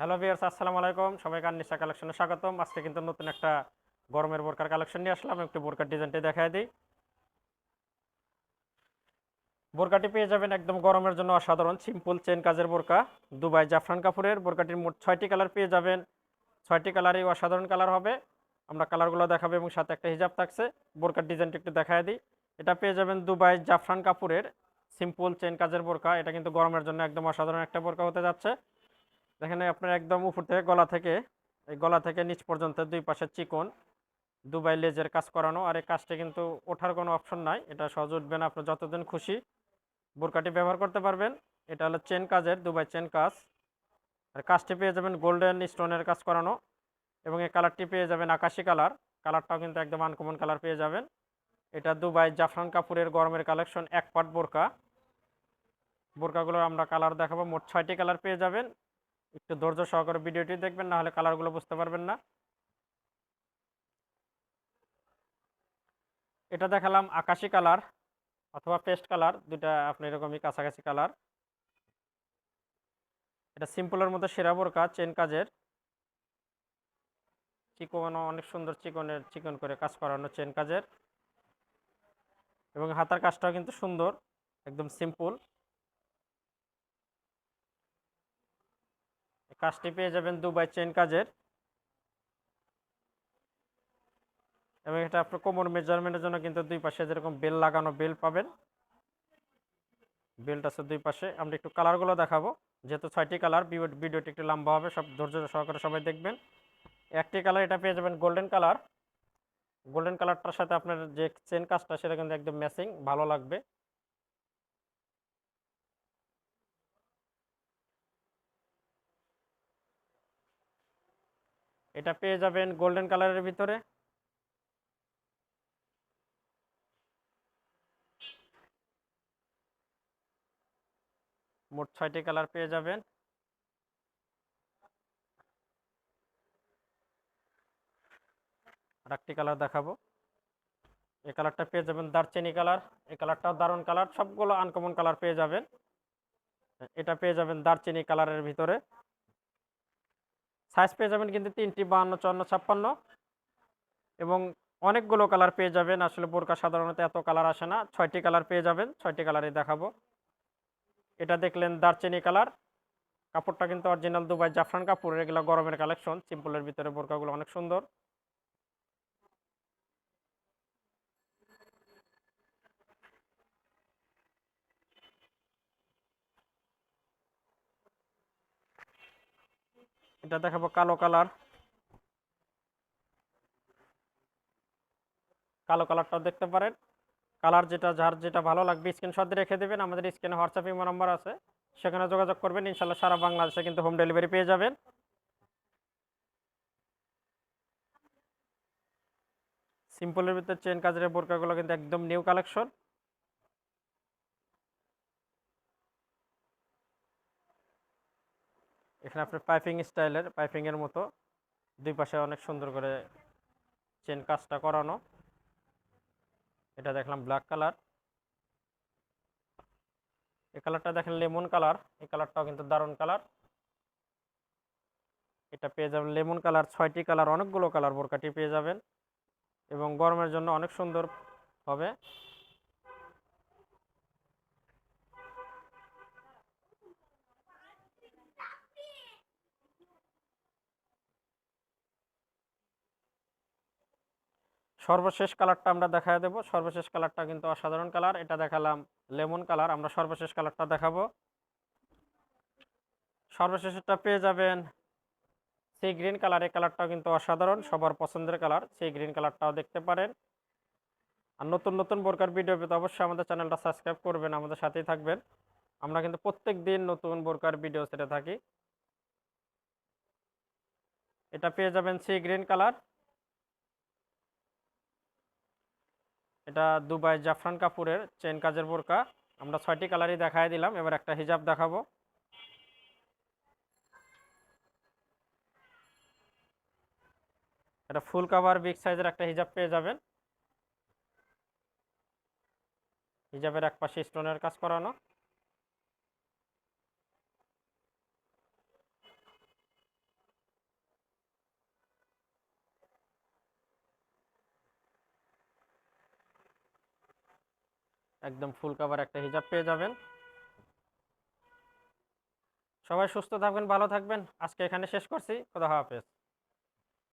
Hello viewers আসসালামু আলাইকুম। সবাইকে আননিসা কালেকশনে স্বাগতম। আজকে কিন্তু নতুন একটা গরমের বোরকার কালেকশন নিয়ে আসলাম। একটু বোরকার ডিজাইনটি দেখায় দিই। বোরকাটি পেয়ে যাবেন একদম গরমের জন্য অসাধারণ সিম্পল চেন কাজের বোরকা, দুবাই জাফরান কাপুরের। বোরকাটির মোট ছয়টি কালার পেয়ে যাবেন। ছয়টি কালারই অসাধারণ কালার হবে। আমরা কালারগুলো দেখাবো এবং সাথে একটা হিজাব থাকছে। বোরকার ডিজাইনটি একটু দেখায় দিই। এটা পেয়ে যাবেন দুবাই জাফরান কাপুরের। সিম্পল চেন কাজের বোরকা। এটা কিন্তু গরমের জন্য একদম অসাধারণ একটা বোরকা হতে যাচ্ছে। দেখেন আপনার একদম উপর থেকে গলা থেকে, এই গলা থেকে নিচ পর্যন্ত দুই পাশে চিকন, দুবাই লেজের কাজ করানো। আর এই কাজটা কিন্তু ওঠার কোনো অপশন নাই। এটা সহজ উঠবে না আপনি যতদিন খুশি। বোরকাটি ব্যবহার করতে পারবেন। এটা হলো চেন কাজের, দুবাই চেন কাজ। আর কাজটি পেয়ে যাবেন গোল্ডেন স্টোনের কাজ করানো। এবং এই কালারটি পেয়ে যাবেন আকাশি কালার। কালারটাও কিন্তু একদম আনকমন কালার পেয়ে যাবেন। এটা দুবাই জাফরান কাপুরের গরমের কালেকশন, এক পাট বোরকা। বোরকাগুলো আমরা কালার দেখাবো। মোট ছয়টি কালার পেয়ে যাবেন। একটু ধৈর্য সহকারে ভিডিওটি দেখবেন, না হলে কালারগুলো বুঝতে পারবেন না। এটা দেখালাম আকাশি কালার অথবা পেস্ট কালার দুটা আপনি এরকমই কাছাকাছি কালার এটা সিম্পলের মধ্যে সেরা বোরকা চেন কাজের। চিকন অনেক সুন্দর চিকনের, চিকন করে কাজ করানো চেন কাজের। এবং হাতার কাজটাও কিন্তু সুন্দর, একদম সিম্পল কাজটি পেয়ে যাবেন দুবাই চেন কাজের। এবং এটা আপনার কোমর মেজারমেন্টের জন্য কিন্তু দুই পাশে যেরকম বেল লাগানো বেল পাবেন, বেল্ট আছে দুই পাশে। আমরা একটু কালারগুলো দেখাবো। যেহেতু ছয়টি কালার ভিডিওটি একটু লম্বা হবে, সব ধৈর্য সহকারে সবাই দেখবেন। একটি কালার এটা পেয়ে যাবেন গোল্ডেন কালার গোল্ডেন কালারটার সাথে আপনার যে চেন কাজটা, সেটা কিন্তু একদম ম্যাচিং ভালো লাগবে। এটা পেয়ে যাবেন গোল্ডেন কালারের ভিতরে। মোট ছয়টি কালার পেয়ে যাবেন। আর একটি কালার দেখাবো। এই কালারটা পেয়ে যাবেন দারচিনি কালার এই কালারটাও দারুণ কালার সবগুলো আনকমন কালার পেয়ে যাবেন। এটা পেয়ে যাবেন দারচিনি কালারের ভিতরে। সাইজ পেয়ে যাবেন কিন্তু তিনটি, বাহান্ন, চুয়ান্ন, ছাপ্পান্ন। এবং অনেকগুলো কালার পেয়ে যাবেন। আসলে বোরকা সাধারণত এত কালার আসে না। ছয়টি কালার পেয়ে যাবেন। ছয়টি কালারই দেখাবো। এটা দেখলেন দারচিনি কালার কাপড়টা কিন্তু অরিজিনাল দুবাই জাফরান কাপড়। এগুলো গরমের কালেকশন সিম্পলের ভিতরে বোরকাগুলো অনেক সুন্দর। এটা দেখাবো কালো কালার। কালো কালারটাও দেখতে পারেন। কালার যেটা, যার যেটা ভালো লাগবে স্ক্রিনশট রেখে দেবেন। আমাদের স্ক্রিনে হোয়াটসঅ্যাপ ইমো নাম্বার আছে। সেখানে যোগাযোগ করবেন। ইনশাল্লাহ সারা বাংলাদেশে কিন্তু হোম ডেলিভারি পেয়ে যাবেন। সিম্পলের ভিতরে চেন কাজের বোরকাগুলো কিন্তু একদম নিউ কালেকশন এখানে আপনার পাইপিং স্টাইলের পাইপিংয়ের মতো দুই পাশে অনেক সুন্দর করে চেন কাজটা করানো। এটা দেখলাম ব্ল্যাক কালার এই কালারটা দেখেন লেমন কালার এই কালারটাও কিন্তু দারুণ কালার এটা পেয়ে যাবেন লেমন কালার ছয়টি কালার অনেকগুলো কালার বোরকাটি পেয়ে যাবেন। এবং গরমের জন্য অনেক সুন্দর হবে। সর্বশেষ কালারটা আমরা দেখায় দেবো। সর্বশেষ কালারটা কিন্তু অসাধারণ কালার। এটা দেখালাম লেমন কালার। আমরা সর্বশেষ কালারটা দেখাবো। সর্বশেষটা পেয়ে যাবেন সেই গ্রিন কালার। এই কালারটাও কিন্তু অসাধারণ, সবার পছন্দের কালার। সেই গ্রিন কালারটাও দেখতে পারেন। আর নতুন নতুন বোরকার ভিডিও পেতে অবশ্যই আমাদের চ্যানেলটা সাবস্ক্রাইব করবেন, আমাদের সাথেই থাকবেন। আমরা কিন্তু প্রত্যেক দিন নতুন বোরকার ভিডিও সেটা থাকি। এটা পেয়ে যাবেন সেই গ্রিন কালার। এটা দুবাই জাফরান কাপুরের চেন কাজের বোরকা। আমরা ছয়টি কালারই দেখাই দিলাম, এবার একটা হিজাব দেখাবো। এটা ফুল কাভার, বিগ সাইজের একটা হিজাব পেয়ে যাবেন। হিজাবের এক পাশে স্টোনের কাজ করানো। একদম ফুল কাভার একটা হিজাব পেয়ে যাবেন। সবাই সুস্থ থাকবেন, ভালো থাকবেন। আজকে এখানে শেষ করছি। খোদা হাফেজ।